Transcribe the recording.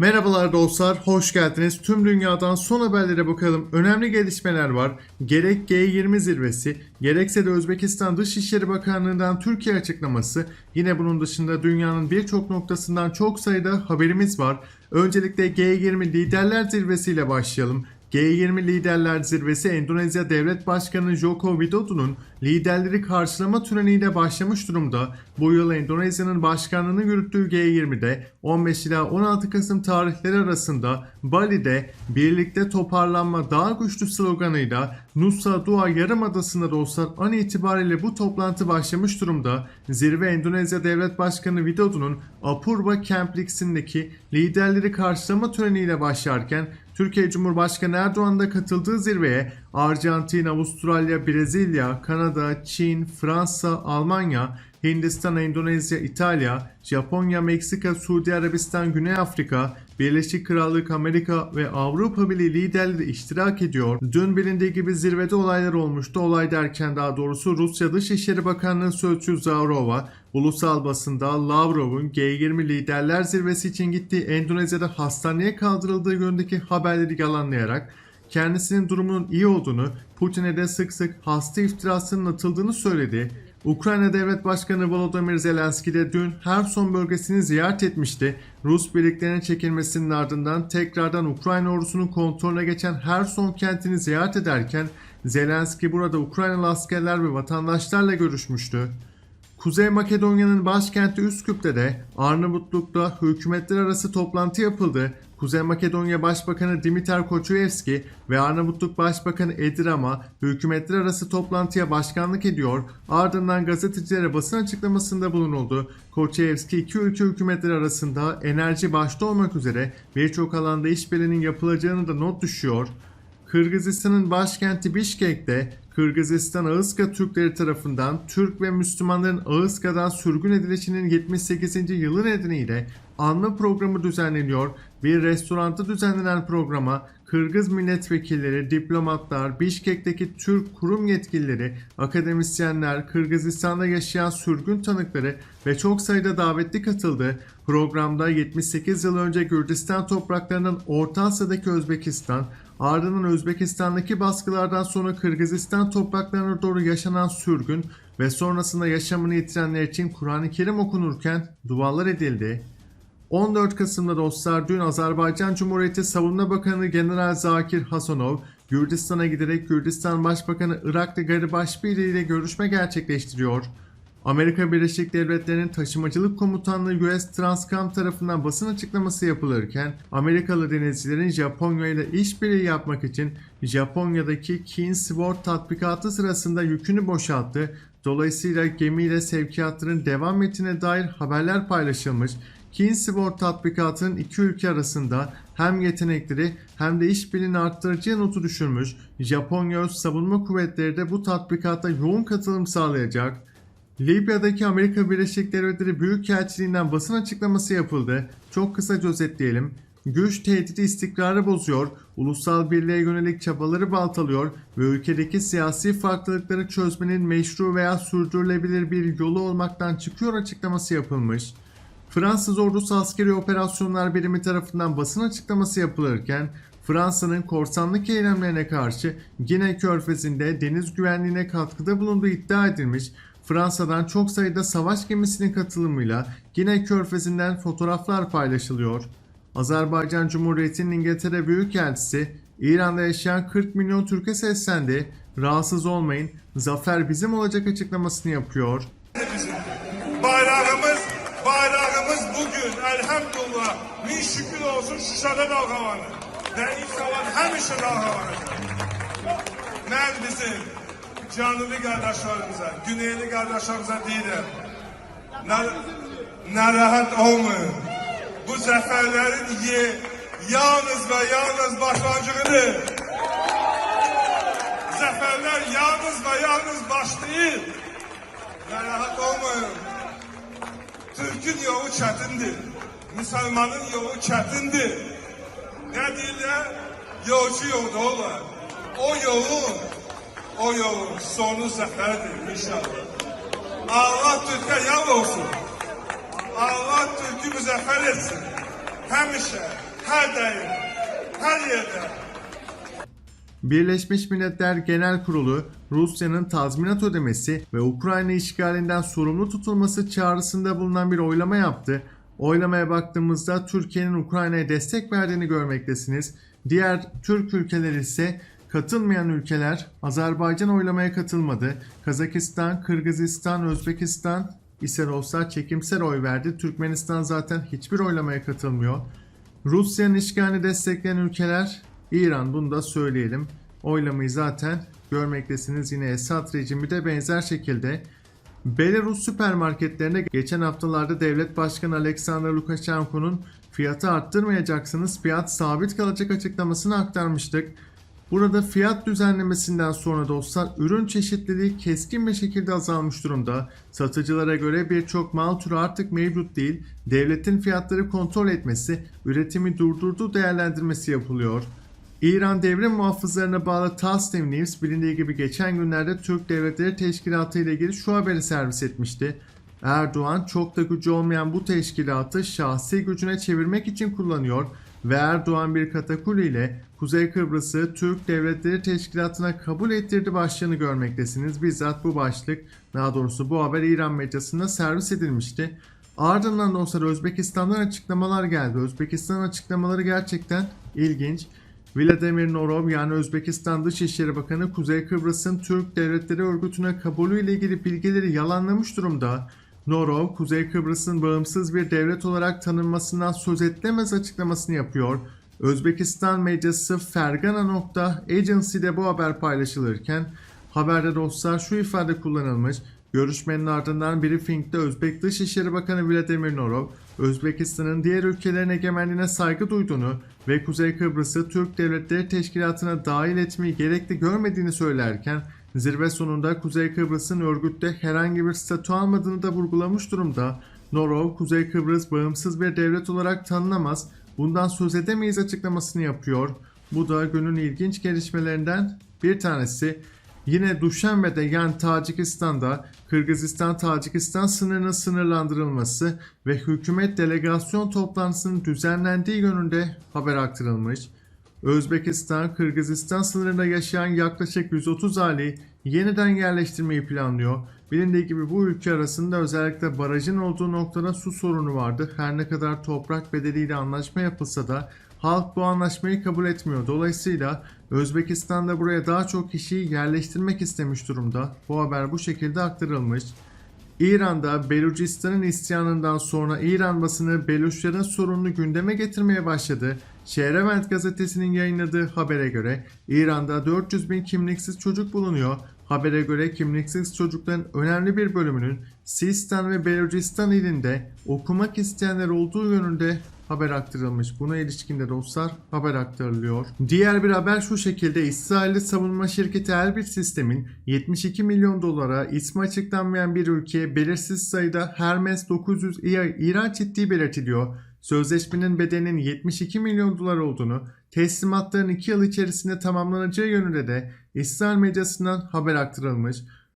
Merhabalar dostlar, hoş geldiniz. Tüm dünyadan son haberlere bakalım. Önemli gelişmeler var. Gerek G20 zirvesi, gerekse de Özbekistan Dışişleri Bakanlığı'ndan Türkiye açıklaması. Yine bunun dışında dünyanın birçok noktasından çok sayıda haberimiz var. Öncelikle G20 Liderler Zirvesi ile başlayalım. G20 Liderler Zirvesi Endonezya Devlet Başkanı Joko Widodo'nun liderleri karşılama töreniyle başlamış durumda. Bu yıl Endonezya'nın başkanlığını yürüttüğü G20'de 15 ila 16 Kasım tarihleri arasında Bali'de birlikte toparlanma daha güçlü sloganıyla Nusa Dua Yarımadası'nda dostlar an itibariyle bu toplantı başlamış durumda. Zirve Endonezya Devlet Başkanı Widodo'nun Apurva Camplex'indeki liderleri karşılama töreniyle başlarken Türkiye Cumhurbaşkanı Erdoğan da katıldığı zirveye Arjantin, Avustralya, Brezilya, Kanada, Çin, Fransa, Almanya, Hindistan, Endonezya, İtalya, Japonya, Meksika, Suudi Arabistan, Güney Afrika, Birleşik Krallık, Amerika ve Avrupa Birliği liderleri iştirak ediyor. Dün bilindiği gibi zirvede olaylar olmuştu. Olay derken daha doğrusu Rusya Dışişleri Bakanlığı Sözcüsü Zavrova, ulusal basında Lavrov'un G20 liderler zirvesi için gittiği Endonezya'da hastaneye kaldırıldığı yönündeki haberleri yalanlayarak kendisinin durumunun iyi olduğunu, Putin'e de sık sık hasta iftirasının atıldığını söyledi. Ukrayna Devlet Başkanı Volodymyr Zelenski de dün Herson bölgesini ziyaret etmişti. Rus birliklerinin çekilmesinin ardından tekrardan Ukrayna ordusunun kontrolüne geçen Herson kentini ziyaret ederken Zelenski burada Ukraynalı askerler ve vatandaşlarla görüşmüştü. Kuzey Makedonya'nın başkenti Üsküp'te de Arnavutluk'ta hükümetler arası toplantı yapıldı. Kuzey Makedonya Başbakanı Dimitar Koçuevski ve Arnavutluk Başbakanı Edi Rama hükümetler arası toplantıya başkanlık ediyor. Ardından gazetecilere basın açıklamasında bulunuldu. Koçuevski iki ülke hükümetleri arasında enerji başta olmak üzere birçok alanda işbirliğinin yapılacağını da not düşüyor. Kırgızistan'ın başkenti Bişkek'te Kırgızistan Ağızka Türkleri tarafından Türk ve Müslümanların Ağızka'dan sürgün edilişinin 78. yılı nedeniyle anma programı düzenleniyor. Bir restoranda düzenlenen programa Kırgız milletvekilleri, diplomatlar, Bişkek'teki Türk kurum yetkilileri, akademisyenler, Kırgızistan'da yaşayan sürgün tanıkları ve çok sayıda davetli katıldı. Programda 78 yıl önce Gürcistan topraklarının Orta Asya'daki Özbekistan, ardından Özbekistan'daki baskılardan sonra Kırgızistan topraklarına doğru yaşanan sürgün ve sonrasında yaşamını yitirenler için Kur'an-ı Kerim okunurken dualar edildi. 14 Kasım'da dostlar dün Azerbaycan Cumhuriyeti Savunma Bakanı General Zakir Hasanov Gürcistan'a giderek Gürcistan Başbakanı Iraklı Garibaşvili ile görüşme gerçekleştiriyor. Amerika Birleşik Devletleri'nin taşımacılık komutanlığı US Transcom tarafından basın açıklaması yapılırken Amerikalı denizcilerin Japonya ile işbirliği yapmak için Japonya'daki Kingsword tatbikatı sırasında yükünü boşalttı. Dolayısıyla gemiyle sevkiyatların devam ettiğine dair haberler paylaşılmış. Kingsword tatbikatının iki ülke arasında hem yetenekleri hem de işbirliğini arttırıcı notu düşürmüş. Japonya Öz Savunma Kuvvetleri de bu tatbikata yoğun katılım sağlayacak. Libya'daki Amerika Birleşik Devletleri Büyükelçiliğinden basın açıklaması yapıldı. Çok kısaca özetleyelim. Güç tehdidi istikrarı bozuyor, ulusal birliğe yönelik çabaları baltalıyor ve ülkedeki siyasi farklılıkları çözmenin meşru veya sürdürülebilir bir yolu olmaktan çıkıyor açıklaması yapılmış. Fransız ordusu askeri operasyonlar birimi tarafından basın açıklaması yapılırken Fransa'nın korsanlık eylemlerine karşı Gine Körfezi'nde deniz güvenliğine katkıda bulunduğu iddia edilmiş Fransa'dan çok sayıda savaş gemisinin katılımıyla Gine Körfezi'nden fotoğraflar paylaşılıyor. Azerbaycan Cumhuriyeti'nin İngiltere Büyükelçisi İran'da yaşayan 40 milyon Türk'e seslendi. Rahatsız olmayın, zafer bizim olacak açıklamasını yapıyor. bizim. Bayrağımız, bayrağımız bugün elhamdülillah min şükür olsun Şuşada dalgalanır. Ve inşallah həmişə dalgalanacak. Ben bizim canlı kardeşlerimize, güneyli kardeşlerimize deyirəm. Narahat olmayın. Bu zaferlerin ye, yalnız ve yalnız başlangıcıdır. Zaferler yalnız ve yalnız başlayır. Narahat olmayın. Türk'ün yolu çətindir. Müslümanın yolu çətindir. Ne deyirlər? Yolcu yolda olar. O yolun, o yolun sonu zəfərdir inşallah. Allah Türk'e yol olsun. Allah Türk'ü müzəffər etsin. Həmişə, hər daim, hər yerdə. Birleşmiş Milletler Genel Kurulu Rusya'nın tazminat ödemesi ve Ukrayna işgalinden sorumlu tutulması çağrısında bulunan bir oylama yaptı. Oylamaya baktığımızda Türkiye'nin Ukrayna'ya destek verdiğini görmektesiniz. Diğer Türk ülkeleri ise katılmayan ülkeler Azerbaycan oylamaya katılmadı. Kazakistan, Kırgızistan, Özbekistan ise dostlar çekimsel oy verdi. Türkmenistan zaten hiçbir oylamaya katılmıyor. Rusya'nın işgalini destekleyen ülkeler İran bunu da söyleyelim. Oylamayı zaten görmektesiniz. Yine Esad rejimi de benzer şekilde. Belarus süpermarketlerine geçen haftalarda devlet başkanı Alexander Lukashenko'nun fiyatı arttırmayacaksınız, fiyat sabit kalacak açıklamasını aktarmıştık. Burada fiyat düzenlemesinden sonra dostlar ürün çeşitliliği keskin bir şekilde azalmış durumda. Satıcılara göre birçok mal türü artık mevcut değil. Devletin fiyatları kontrol etmesi, üretimi durdurduğu değerlendirmesi yapılıyor. İran devrim muhafızlarına bağlı Tasnim News bilindiği gibi geçen günlerde Türk Devletleri Teşkilatı ile ilgili şu haberi servis etmişti. Erdoğan çok da gücü olmayan bu teşkilatı şahsi gücüne çevirmek için kullanıyor ve Erdoğan bir katakul ile Kuzey Kıbrıs'ı Türk Devletleri Teşkilatı'na kabul ettirdi başlığını görmektesiniz. Bizzat bu başlık, daha doğrusu bu haber İran medyasında servis edilmişti. Ardından dostlar Özbekistan'dan açıklamalar geldi. Özbekistan açıklamaları gerçekten ilginç. Vladimir Norov yani Özbekistan Dışişleri Bakanı Kuzey Kıbrıs'ın Türk Devletleri Örgütü'ne kabulü ile ilgili bilgileri yalanlamış durumda. Norov, Kuzey Kıbrıs'ın bağımsız bir devlet olarak tanınmasından söz etlemez açıklamasını yapıyor. Özbekistan medyası Fergana.agency'de bu haber paylaşılırken haberde dostlar şu ifade kullanılmış. Görüşmenin ardından briefingde Özbek Dışişleri Bakanı Vladimir Norov, Özbekistan'ın diğer ülkelerin egemenliğine saygı duyduğunu ve Kuzey Kıbrıs'ı Türk Devletleri Teşkilatı'na dahil etmeyi gerekli görmediğini söylerken zirve sonunda Kuzey Kıbrıs'ın örgütte herhangi bir statü almadığını da vurgulamış durumda. Norov, Kuzey Kıbrıs bağımsız bir devlet olarak tanınamaz, bundan söz edemeyiz açıklamasını yapıyor. Bu da günün ilginç gelişmelerinden bir tanesi. Yine Duşanbe'de yani Tacikistan'da Kırgızistan-Tacikistan sınırının sınırlandırılması ve hükümet delegasyon toplantısının düzenlendiği yönünde haber aktarılmış. Özbekistan, Kırgızistan sınırında yaşayan yaklaşık 130 aileyi yeniden yerleştirmeyi planlıyor. Bilindiği gibi bu ülke arasında özellikle barajın olduğu noktada su sorunu vardı. Her ne kadar toprak bedeliyle anlaşma yapılsa da halk bu anlaşmayı kabul etmiyor. Dolayısıyla Özbekistan da buraya daha çok kişiyi yerleştirmek istemiş durumda. Bu haber bu şekilde aktarılmış. İran'da Belucistan'ın isyanından sonra İran basını Beluşların sorununu gündeme getirmeye başladı. Şehrevent gazetesinin yayınladığı habere göre İran'da 400 bin kimliksiz çocuk bulunuyor. Habere göre kimliksiz çocukların önemli bir bölümünün Sistan ve Belucistan ilinde okumak isteyenler olduğu yönünde haber aktarılmış. Buna ilişkin de dostlar haber aktarılıyor. Diğer bir haber şu şekilde İsrailli savunma şirketi Elbit Sistem'in 72 milyon dolara ismi açıklanmayan bir ülkeye belirsiz sayıda Hermes 900 İ- ihraç ettiği belirtiliyor. Sözleşmenin bedelinin 72 milyon dolar olduğunu, teslimatların 2 yıl içerisinde tamamlanacağı yönünde de İsrail medyasından haber aktarılmış.